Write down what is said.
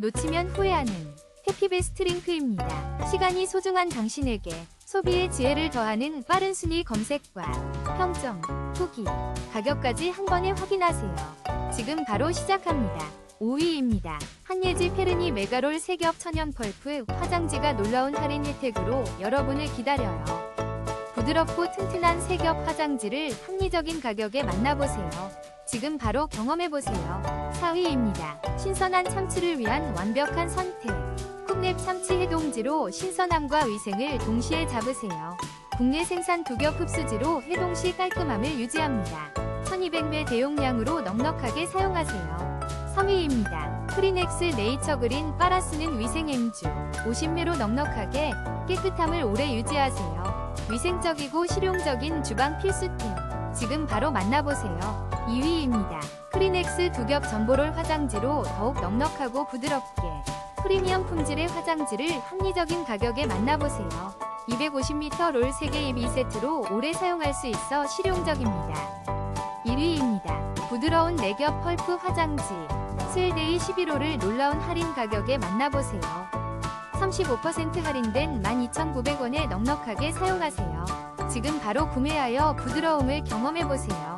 놓치면 후회하는 해피베스트 링크입니다. 시간이 소중한 당신에게 소비의 지혜를 더하는 빠른 순위 검색과 평점, 후기, 가격까지 한 번에 확인하세요. 지금 바로 시작합니다. 5위입니다. 한예지 페르니 메가롤 세겹 천연 펄프 화장지가 놀라운 할인 혜택으로 여러분을 기다려요. 부드럽고 튼튼한 세겹 화장지를 합리적인 가격에 만나보세요. 지금 바로 경험해보세요. 4위입니다. 신선한 참치를 위한 완벽한 선택. 쿡랩 참치 해동지로 신선함과 위생을 동시에 잡으세요. 국내 생산 두겹 흡수지로 해동 시 깔끔함을 유지합니다. 1200매 대용량으로 넉넉하게 사용하세요. 3위입니다. 프리넥스 네이처 그린 빨아 쓰는 위생 엠주. 50매로 넉넉하게 깨끗함을 오래 유지하세요. 위생적이고 실용적인 주방 필수템. 지금 바로 만나보세요. 2위입니다. 프리넥스 두겹 전보롤 화장지로 더욱 넉넉하고 부드럽게 프리미엄 품질의 화장지를 합리적인 가격에 만나보세요. 250m 롤 3개 입 2세트로 오래 사용할 수 있어 실용적입니다. 1위입니다. 부드러운 내겹 펄프 화장지 스웨데이 11호를 놀라운 할인 가격에 만나보세요. 35% 할인된 12,900원에 넉넉하게 사용하세요. 지금 바로 구매하여 부드러움을 경험해보세요.